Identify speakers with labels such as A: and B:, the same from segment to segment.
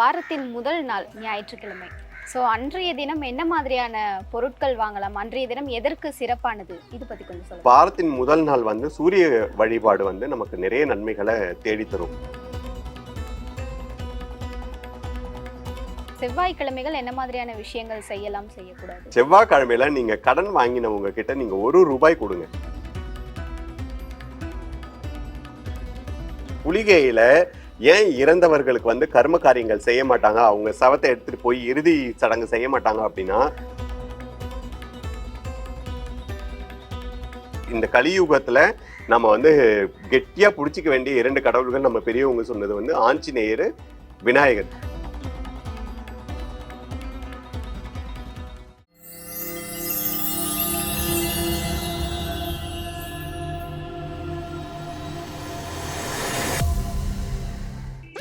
A: வாரத்தின் முதல் நாள் ஞாயிற்றுக்கிழமை. ஸோ அன்றைய தினம் என்ன மாதிரியான பொருட்கள் வாங்கலாம்? அன்றைய தினம் எதற்கு சிறப்பானது? இது பத்தி கொஞ்சம்
B: வாரத்தின் முதல் நாள் வந்து சூரிய வழிபாடு வந்து நமக்கு நிறைய நன்மைகளை தேடித் தரும்
A: செவ்வாய்க்கிழமைகள் என்ன மாதிரியான விஷயங்கள் செய்யலாம் செய்யக்கூடாது?
B: செவ்வாய்க்கிழமையில நீங்க கடன் வாங்கினவங்க கிட்ட நீங்க ஒரு ரூபாய் கொடுங்க. குளிகையில ஏன் இறந்தவர்களுக்கு வந்து கர்ம காரியங்கள் செய்ய மாட்டாங்க? அவங்க சவத்தை எடுத்துட்டு போய் இறுதி சடங்கு செய்ய மாட்டாங்க அப்படின்னா? இந்த கலியுகத்தில் நம்ம வந்து கெட்டியாக பிடிச்சிக்க வேண்டிய இரண்டு கடவுள்கள் நம்ம பெரியவங்க சொன்னது வந்து ஆஞ்சநேயர் விநாயகர்.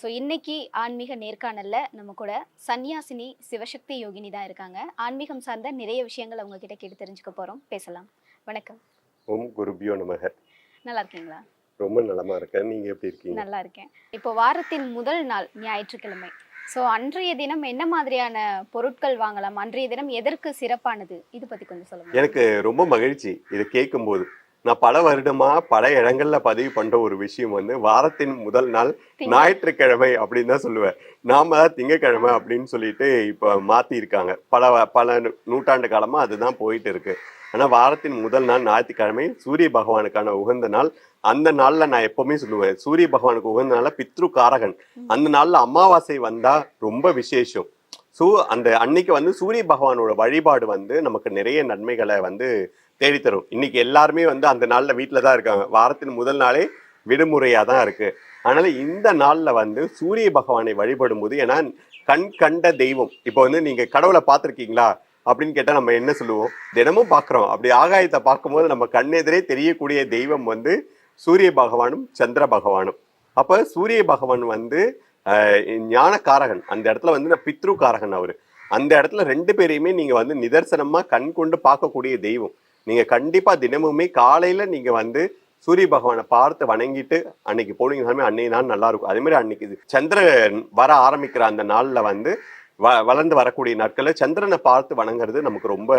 A: ஸோ இன்னைக்கு ஆன்மீக நேர்காணல்ல நம்ம கூட சன்னியாசினி சிவசக்தி யோகினி தான் இருக்காங்க. ஆன்மீகம் சார்ந்த நிறைய விஷயங்கள் அவங்க கிட்ட கேட்டு தெரிஞ்சுக்க போறோம். பேசலாம். வணக்கம்.
B: ஓம் குருபியோ நமக.
A: நல்லா இருக்கீங்களா?
B: ரொம்ப நலமா இருக்கேன். நீங்க எப்படி இருக்கீங்க?
A: நல்லா இருக்கேன். இப்போ வாரத்தின் முதல் நாள் ஞாயிற்றுக்கிழமை. ஸோ அன்றைய தினம் என்ன மாதிரியான பொருட்கள் வாங்கலாம்? அன்றைய தினம் எதற்கு சிறப்பானது? இது பத்தி கொஞ்சம் சொல்லுங்க.
B: எனக்கு ரொம்ப மகிழ்ச்சி இதை கேட்கும்போது. நான் பல வருடமா பல இடங்கள்ல பதிவு பண்ற ஒரு விஷயம் வந்து வாரத்தின் முதல் நாள். ஞாயிற்றுக்கிழமை அப்படின்னு தான் சொல்லுவேன். நாம தான் திங்கக்கிழமை அப்படின்னு சொல்லிட்டு இப்ப மாத்தி இருக்காங்க பல பல நூற்றாண்டு காலமா அதுதான் போயிட்டு இருக்கு. ஆனா வாரத்தின் முதல் நாள் ஞாயிற்றுக்கிழமை சூரிய பகவானுக்கான உகந்த நாள். அந்த நாள்ல நான் எப்பவுமே சொல்லுவேன் சூரிய பகவானுக்கு உகந்த நாள்ல பித்ரு காரகன். அந்த நாள்ல அமாவாசை வந்தா ரொம்ப விசேஷம். ஸோ அந்த அன்னைக்கு வந்து சூரிய பகவானோட வழிபாடு வந்து நமக்கு நிறைய நன்மைகளை வந்து தேடித்தரும். இன்னைக்கு எல்லாருமே வந்து அந்த நாளில் வீட்டில் தான் இருக்காங்க. வாரத்தின் முதல் நாளே விடுமுறையாக தான் இருக்குது அதனால் இந்த நாளில் வந்து சூரிய பகவானை வழிபடும் போது ஏன்னா கண் கண்ட தெய்வம். இப்போ வந்து நீங்கள் கடவுளை பார்த்துருக்கீங்களா? அப்படின்னு கேட்டால் நம்ம என்ன சொல்லுவோம்? தினமும் பார்க்குறோம். அப்படி ஆகாயத்தை பார்க்கும்போது நம்ம கண்ணெதிரே தெரியக்கூடிய தெய்வம் வந்து சூரிய பகவானும் சந்திர பகவானும். அப்போ சூரிய பகவான் வந்து ஞானக்காரகன். அந்த இடத்துல வந்து நான் பித்ரு காரகன் அவர். அந்த இடத்துல ரெண்டு பேரையுமே நீங்கள் வந்து நிதர்சனமாக கண் கொண்டு பார்க்கக்கூடிய தெய்வம். நீங்க கண்டிப்பா தினமுமே காலையில நீங்க வந்து சூரிய பகவானை பார்த்து வணங்கிட்டு அன்னைக்கு போனீங்கன்னா அன்னைய நாள் நல்லா இருக்கும். அதே மாதிரி அன்னைக்கு இது சந்திரன் வர ஆரம்பிக்கிற அந்த நாள்ல வந்து வ வளர்ந்து வரக்கூடிய நாட்களில் சந்திரனை பார்த்து வணங்குறது நமக்கு ரொம்ப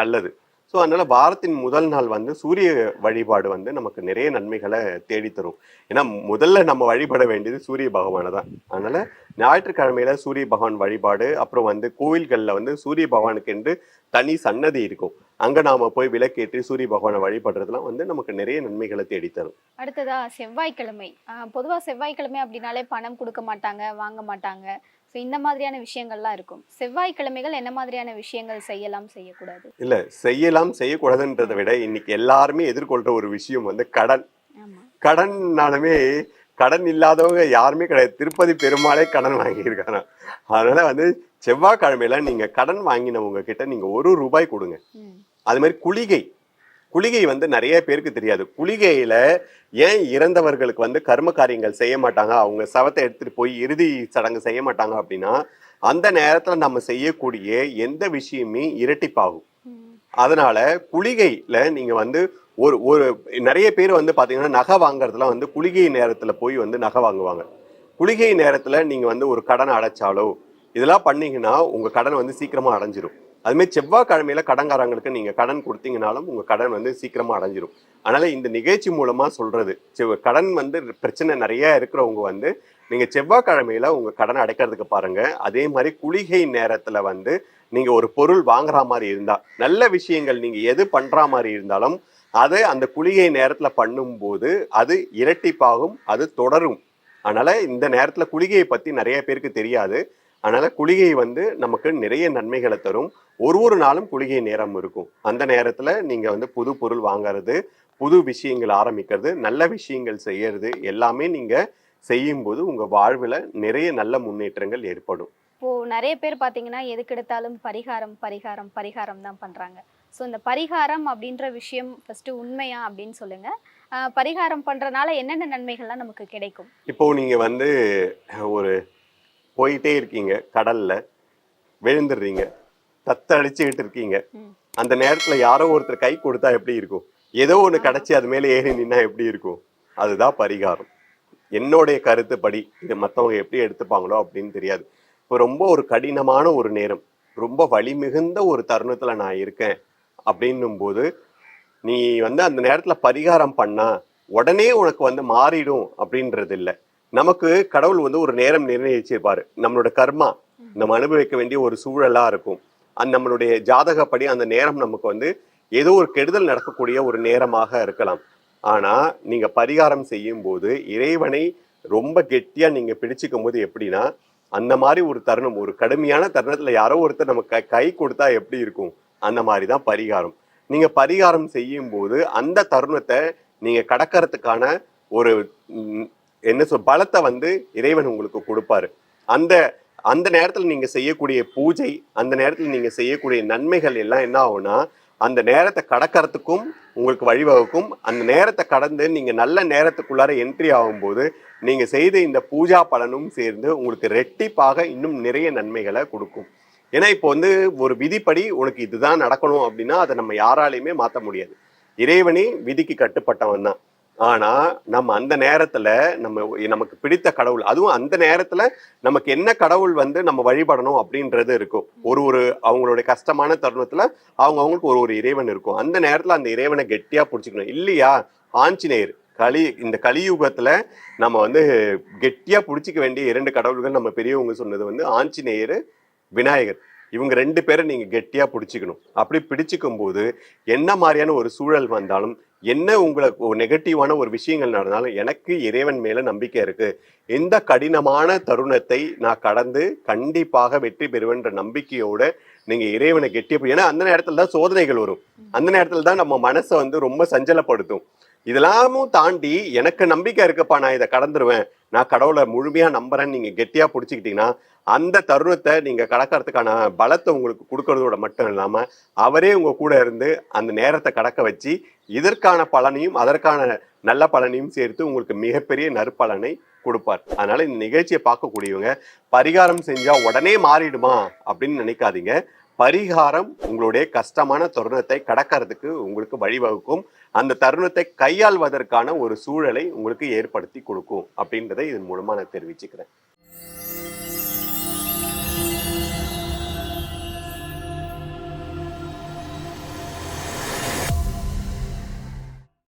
B: நல்லது. ஸோ அதனால வாரத்தின் முதல் நாள் வந்து சூரிய வழிபாடு வந்து நமக்கு நிறைய நன்மைகளை தேடித்தரும். ஏன்னா முதல்ல நம்ம வழிபட வேண்டியது சூரிய பகவானை தான். அதனால ஞாயிற்றுக்கிழமையில சூரிய பகவான் வழிபாடு அப்புறம் வந்து கோவில்களில் வந்து சூரிய பகவானுக்கு என்று தனி சன்னதி இருக்கும். அங்க நாம போய் விளக்கேற்றி சூரிய பகவானை வழிபடுறதுலாம் வந்து நமக்கு நிறைய நன்மைகளை தேடித் தரும்
A: அடுத்ததா செவ்வாய்க்கிழமை. ஆஹ் பொதுவா செவ்வாய்க்கிழமை அப்படின்னாலே பணம் கொடுக்க மாட்டாங்க வாங்க மாட்டாங்க. ஸோ இந்த மாதிரியான விஷயங்கள்லாம் இருக்கும். செவ்வாய்க்கிழமைகள் என்ன மாதிரியான விஷயங்கள் செய்யலாம் செய்யக்கூடாது?
B: இல்ல செய்யலாம் செய்யக்கூடாதுன்றதை விட இன்னைக்கு எல்லாருமே எதிர்கொள்ற ஒரு விஷயம் வந்து கடன். கடன்னாலுமே கடன் இல்லாதவங்க யாருமே கிடையாது. திருப்பதி பெருமாளே கடன் வாங்கியிருக்காங்க அதனால வந்து செவ்வாய்க்கிழமையில நீங்க கடன் வாங்கினவங்க கிட்ட நீங்க ஒரு ரூபாய் கொடுங்க. அது மாதிரி குளிகை. குளிகை வந்து நிறைய பேருக்கு தெரியாது. குளிகையில் ஏன் இறந்தவர்களுக்கு வந்து கர்ம காரியங்கள் செய்ய மாட்டாங்க? அவங்க சவத்தை எடுத்துகிட்டு போய் இறுதி சடங்கு செய்ய மாட்டாங்க அப்படின்னா அந்த நேரத்தில் நம்ம செய்யக்கூடிய எந்த விஷயமே இரட்டிப்பாகும். அதனால் அதனால நீங்கள் வந்து ஒரு ஒரு நிறைய பேர் வந்து பார்த்தீங்கன்னா நகை வாங்குறதுலாம் வந்து குளிகை நேரத்தில் போய் வந்து நகை வாங்குவாங்க. குளிகை நேரத்தில் நீங்கள் வந்து ஒரு கடன் அடைச்சாலோ இதெல்லாம் பண்ணிங்கன்னா உங்கள் கடன் வந்து சீக்கிரமாக அடைஞ்சிரும். அதுமாதிரி செவ்வாய்க்கிழமையில கடன்காரங்களுக்கு நீங்க கடன் கொடுத்தீங்கனாலும் உங்க கடன் வந்து சீக்கிரமா அடைஞ்சிரும். அதனால இந்த நிகழ்ச்சி மூலமா சொல்றது கடன் வந்து பிரச்சனை நிறைய இருக்கிறவங்க வந்து நீங்க செவ்வாய்க்கிழமையில உங்க கடன் அடைக்கிறதுக்கு பாருங்க. அதே மாதிரி குளிகை நேரத்துல வந்து நீங்க ஒரு பொருள் வாங்குற மாதிரி இருந்தா நல்ல விஷயங்கள் நீங்க எது பண்ற மாதிரி இருந்தாலும் அதை அந்த குளிகை நேரத்துல பண்ணும்போது அது இரட்டிப்பாகும் அது தொடரும். அதனால இந்த நேரத்துல குளிகையை பத்தி நிறைய பேருக்கு தெரியாது. அதனால குளிகை வந்து நமக்கு நிறைய நன்மைகளை தரும். ஒரு ஒரு நாளும் குளிகை நேரம் இருக்கும். அந்த நேரத்துல நீங்க வந்து புது பொருள் வாங்குறது புது விஷயங்கள் ஆரம்பிக்கிறது நல்ல விஷயங்கள் செய்யறது எல்லாமே நீங்க செய்யும்போது உங்க வாழ்வுல நிறைய நல்ல முன்னேற்றங்கள் ஏற்படும்.
A: இப்போ நிறைய பேர் பார்த்தீங்கன்னா எதுக்கு எடுத்தாலும் பரிகாரம் பரிகாரம் பரிகாரம் தான் பண்றாங்க. ஸோ இந்த பரிகாரம் அப்படின்ற விஷயம் ஃபர்ஸ்ட் உண்மையா அப்படின்னு சொல்லுங்க. ஆஹ் பரிகாரம் பண்றதுனால என்னென்ன நன்மைகள்லாம் நமக்கு கிடைக்கும்?
B: இப்போ நீங்க வந்து ஒரு போயிட்டே இருக்கீங்க கடல்ல விழுந்துடுறீங்க தத்தளிச்சுக்கிட்டு இருக்கீங்க. அந்த நேரத்துல யாரோ ஒருத்தர் கை கொடுத்தா எப்படி இருக்கும்? ஏதோ ஒண்ணு கிடைச்சி அது மேல ஏறி நின்னா எப்படி இருக்கும்? அதுதான் பரிகாரம். என்னுடைய கருத்துப்படி இது மத்தவங்க எப்படி எடுத்துப்பாங்களோ அப்படின்னு தெரியாது. இப்போ ரொம்ப ஒரு கடினமான ஒரு நேரம். ரொம்ப வழி மிகுந்த ஒரு தருணத்துல நான் இருக்கேன் அப்படின்னும் போது நீ வந்து அந்த நேரத்துல பரிகாரம் பண்ணா உடனே உனக்கு வந்து மாறிடும் அப்படின்றது இல்லை நமக்கு கடவுள் வந்து ஒரு நேரம் நிர்ணயிச்சிருப்பார். நம்மளோட கர்மா நம்ம அனுபவிக்க வேண்டிய ஒரு சூழலாக இருக்கும். அந்த நம்மளுடைய ஜாதகப்படி அந்த நேரம் நமக்கு வந்து ஏதோ ஒரு கெடுதல் நடக்கக்கூடிய ஒரு நேரமாக இருக்கலாம். ஆனால் நீங்கள் பரிகாரம் செய்யும் போது இறைவனை ரொம்ப கெட்டியாக நீங்கள் பிடிச்சிக்கும் போது எப்படின்னா அந்த மாதிரி ஒரு தருணம் ஒரு கடுமையான தருணத்தில் யாரோ ஒருத்தர் நமக்கு கை- கை கொடுத்தா எப்படி இருக்கும்? அந்த மாதிரி தான் பரிகாரம். நீங்கள் பரிகாரம் செய்யும் போது அந்த தருணத்தை நீங்கள் கடக்கிறதுக்கான ஒரு என்ன சொல் பலத்தை வந்து இறைவன் உங்களுக்கு கொடுப்பாரு. அந்த அந்த நேரத்தில் நீங்க செய்யக்கூடிய பூஜை அந்த நேரத்தில் நீங்க செய்யக்கூடிய நன்மைகள் எல்லாம் என்ன ஆகும்னா அந்த நேரத்தை கடக்கறதுக்கும் உங்களுக்கு வழிவகுக்கும். அந்த நேரத்தை கடந்து நீங்க நல்ல நேரத்துக்குள்ளார என்ட்ரி ஆகும்போது நீங்க செய்த இந்த பூஜா பலனும் சேர்ந்து உங்களுக்கு ரெட்டிப்பாக இன்னும் நிறைய நன்மைகளை கொடுக்கும். ஏன்னா இப்போ வந்து ஒரு விதிப்படி உனக்கு இதுதான் நடக்கணும் அப்படின்னா அதை நம்ம யாராலையுமே மாற்ற முடியாது. இறைவனே விதிக்கு கட்டுப்பட்டவன் தான். ஆனா நம்ம அந்த நேரத்துல நம்ம நமக்கு பிடித்த கடவுள் அதுவும் அந்த நேரத்துல நமக்கு என்ன கடவுள் வந்து நம்ம வழிபடணும் அப்படின்றது இருக்கும். ஒரு ஒரு அவங்களுடைய கஷ்டமான தருணத்துல அவங்க அவங்களுக்கு ஒரு ஒரு இறைவன் இருக்கும். அந்த நேரத்துல அந்த இறைவனை கெட்டியா பிடிச்சிக்கணும். இல்லையா? ஆஞ்சநேயர் கலி இந்த கலியுகத்துல நம்ம வந்து கெட்டியா பிடிச்சிக்க வேண்டிய இரண்டு கடவுள்கள் நம்ம பெரியவங்க சொன்னது வந்து ஆஞ்சநேயர் விநாயகர். இவங்க ரெண்டு பேரை நீங்கள் கெட்டியாக பிடிச்சிக்கணும். அப்படி பிடிச்சிக்கும் போது என்ன மாதிரியான ஒரு சூழல் வந்தாலும் என்ன உங்களுக்கு ஒரு நெகட்டிவான ஒரு விஷயங்கள் நடந்தாலும் எனக்கு இறைவன் மேல நம்பிக்கை இருக்கு. இந்த கடினமான தருணத்தை நான் கடந்து கண்டிப்பாக வெற்றி பெறுவேன்ற நம்பிக்கையோட நீங்க இறைவனை கெட்டிய ஏன்னா அந்த நேரத்துல தான் சோதனைகள் வரும். அந்த நேரத்துல தான் நம்ம மனசை வந்து ரொம்ப சஞ்சலப்படுத்தும். இதெல்லாமும் தாண்டி எனக்கு நம்பிக்கை இருக்குப்பா நான் இதை கடந்துருவேன். நான் கடவுளை முழுமையா நம்புறேன்னு நீங்க கெட்டியா பிடிச்சிக்கிட்டீங்கன்னா அந்த தருணத்தை நீங்க கடக்கிறதுக்கான பலத்தை உங்களுக்கு கொடுக்கறதோட மட்டும் இல்லாம அவரே உங்க கூட இருந்து அந்த நேரத்தை கடக்க வச்சு இதற்கான பலனையும் அதற்கான நல்ல பலனையும் சேர்த்து உங்களுக்கு மிகப்பெரிய நற்பலனை கொடுப்பார். அதனால இந்த நிகழ்ச்சியை பார்க்கக்கூடியவங்க பரிகாரம் செஞ்சா உடனே மாறிடுமா அப்படின்னு நினைக்காதீங்க. பரிகாரம் உங்களுடைய கஷ்டமான தருணத்தை கடக்கிறதுக்கு உங்களுக்கு வழிவகுக்கும். அந்த தருணத்தை கையாள்வதற்கான ஒரு சூழலை உங்களுக்கு ஏற்படுத்தி கொடுக்கும் அப்படின்றதை இதன் மூலமா நான் தெரிவிச்சுக்கிறேன்.